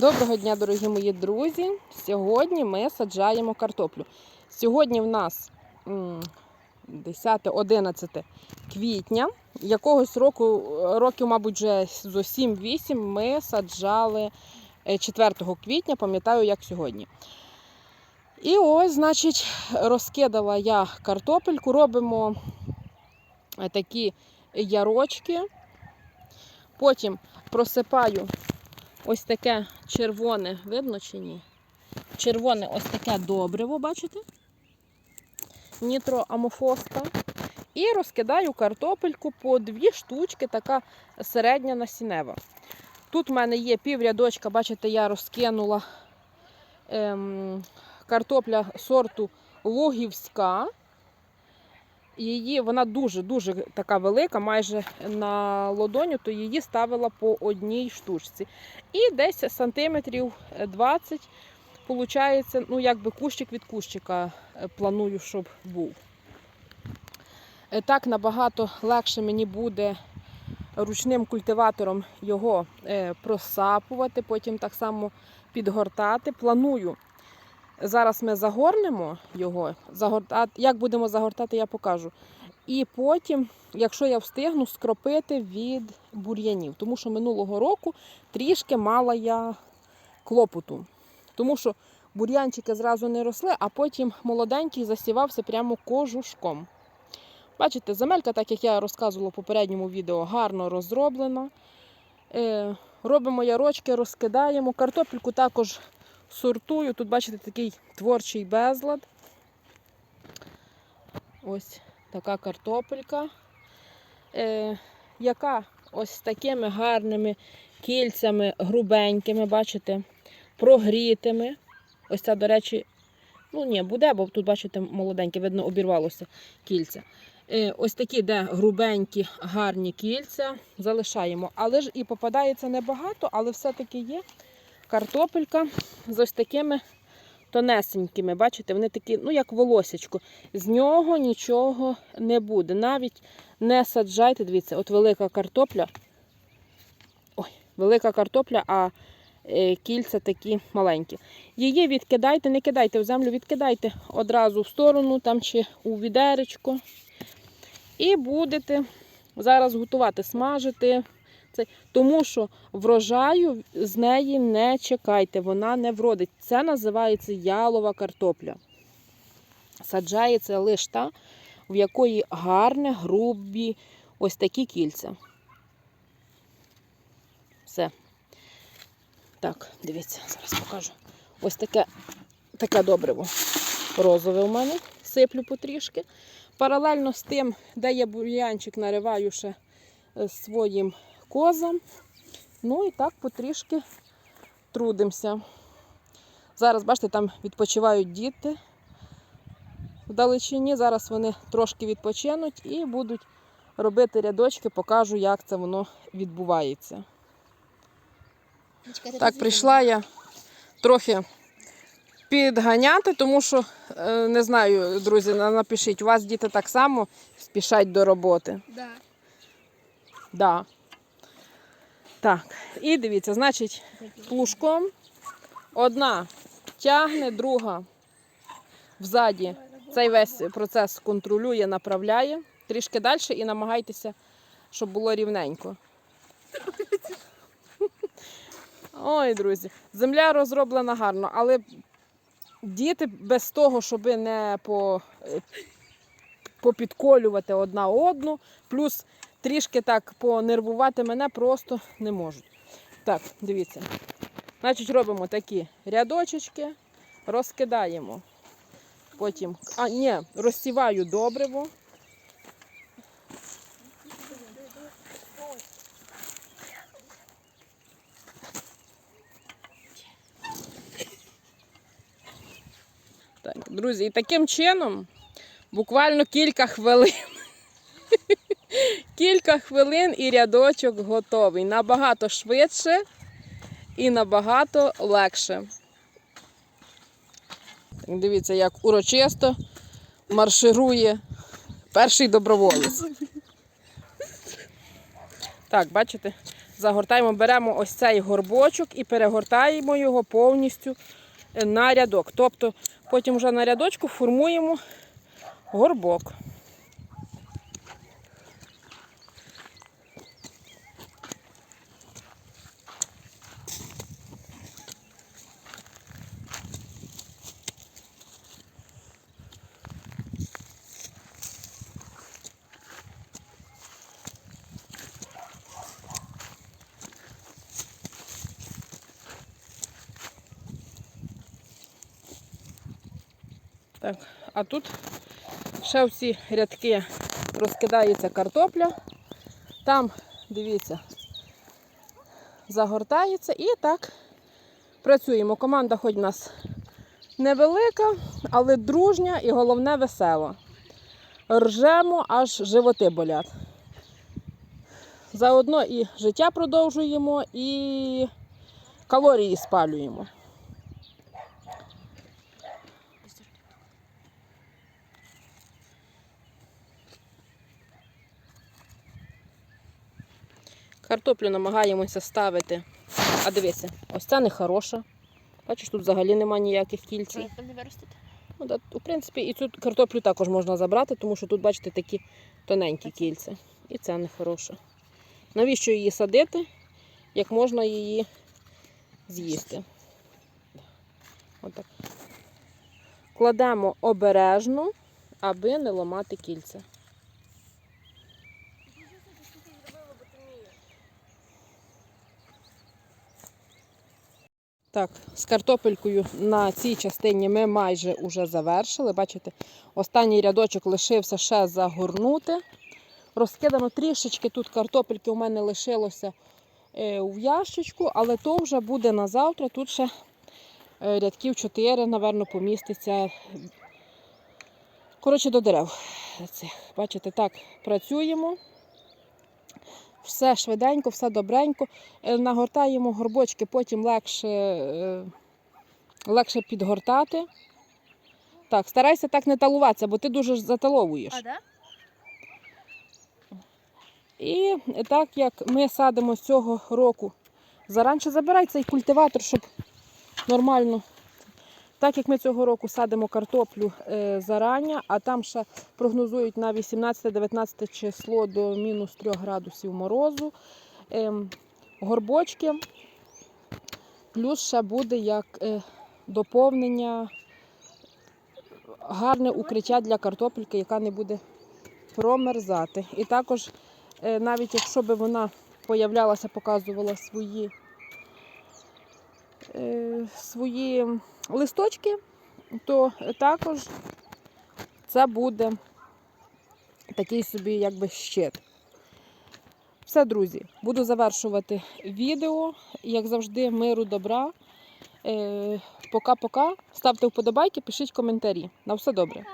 Доброго дня, дорогі мої друзі! Сьогодні ми саджаємо картоплю. Сьогодні в нас 10-11 квітня. Якогось року, років, мабуть, вже зо 7-8 ми саджали е, 4 квітня, пам'ятаю, як сьогодні. І ось, значить, розкидала я картопельку, робимо е, такі ярочки. Потім просипаю ось таке червоне, видно чи ні? Червоне ось таке добриво, бачите? Нітроамофоска. І розкидаю картопельку по дві штучки, така середня насінева. Тут в мене є пів рядочка, бачите, я розкинула ем, картопля сорту Лугівська. Її вона дуже-дуже така велика, майже на ладоню, то її ставила по одній штучці. І десь сантиметрів 20, виходить, ну якби кущик від кущика е, планую, щоб був. Е, Так набагато легше мені буде ручним культиватором його е, просапувати, потім так само підгортати. Планую. Зараз ми загорнемо його. Загортати, як будемо загортати, я покажу. І потім, якщо я встигну, скропити від бур'янів. Тому що минулого року трішки мала я клопоту. Тому що бур'янчики зразу не росли, а потім молоденький засівався прямо кожушком. Бачите, земелька, так як я розказувала в попередньому відео, гарно розроблена. Е, робимо ярочки, розкидаємо. Картопельку також сортую. Тут, бачите, такий творчий безлад. Ось така картопелька, е, яка ось такими гарними кільцями, грубенькими, бачите, прогрітими. Ось ця, до речі, ну ні, буде, бо тут, бачите, молоденьке, видно, обірвалося кільця. Е, ось такі, де грубенькі, гарні кільця, залишаємо. Але ж і попадається небагато, але все-таки є картопелька з ось такими тонесенькими. Бачите, вони такі, ну як волосечко. З нього нічого не буде. Навіть не саджайте, дивіться, от велика картопля. Ой, велика картопля, а е, кільця такі маленькі. Її відкидайте, не кидайте в землю, відкидайте одразу в сторону там чи у відеречко. І будете зараз готувати, смажити. Це, тому що врожаю з неї не чекайте, вона не вродить. Це називається ялова картопля. Саджається лише та, в якої гарне, грубі ось такі кільця. Все. Так, дивіться, зараз покажу. Ось таке, таке добриво. Розове у мене. Сиплю потрішки. Паралельно з тим, де є бур'янчик, нариваю ще е, своїм козам. Ну і так потрішки трудимося. Зараз, бачите, там відпочивають діти в далечині. Зараз вони трошки відпочинуть і будуть робити рядочки, покажу, як це воно відбувається. Так, прийшла я трохи підганяти, тому що, е, не знаю, друзі, напишіть, у вас діти так само спішать до роботи. Да. Да. Так, і дивіться, значить, плужком одна тягне, друга взаді цей весь процес контролює, направляє. Трішки далі і намагайтеся, щоб було рівненько. Ой, друзі, земля розроблена гарно, але діти без того, щоб не по, попідколювати одна одну, плюс трішки так понервувати мене просто не можуть. Так, дивіться. Значить, робимо такі рядочечки, розкидаємо. Потім, а ні, розсіваю добриво. Так, друзі, і таким чином буквально кілька хвилин. Кілька хвилин і рядочок готовий. Набагато швидше і набагато легше. Дивіться, як урочисто марширує перший доброволець. Так, бачите, загортаємо, беремо ось цей горбочок і перегортаємо його повністю на рядок. Тобто потім вже на рядочку формуємо горбок. Так, а тут ще в ці рядки розкидається картопля. Там, дивіться, загортається і так працюємо. Команда хоч у нас невелика, але дружня і головне весела. Ржемо, аж животи болять. Заодно і життя продовжуємо, і калорії спалюємо. Картоплю намагаємося ставити. А дивися, ось ця не хороша. Бачиш, тут взагалі немає ніяких кільців. Не виростити. Ну, да, в принципі, і цю картоплю також можна забрати, тому що тут, бачите, такі тоненькі кільця. І це не хороше. Навіщо її садити, як можна її з'їсти? Отак. Кладемо обережно, аби не ламати кільця. Так, з картопелькою на цій частині ми майже вже завершили. Бачите, останній рядочок лишився ще загорнути. Розкидано трішечки тут картопельки у мене лишилося е, в ящичку, але то вже буде на завтра. Тут ще е, рядків 4, напевно, поміститься. Коротше, до дерев. Бачите, так працюємо. Все швиденько, все добренько. Е, Нагортаємо горбочки, потім легше, е, легше підгортати. Так, старайся так не талуватися, бо ти дуже заталовуєш. А? І так як ми садимо з цього року, заранче забирай цей культиватор, щоб нормально. Так як ми цього року садимо картоплю е, зарання, а там ще прогнозують на 18-19 число до мінус 3 градусів морозу. Ем, горбочки, плюс ще буде як е, доповнення, гарне укриття для картопельки, яка не буде промерзати. І також, е, навіть якщо би вона появлялася, показувала свої, свої листочки, то також це буде такий собі якби щит. Все, друзі, буду завершувати відео. Як завжди, миру, добра. Е, Пока-пока. Ставте вподобайки, пишіть коментарі. На все добре.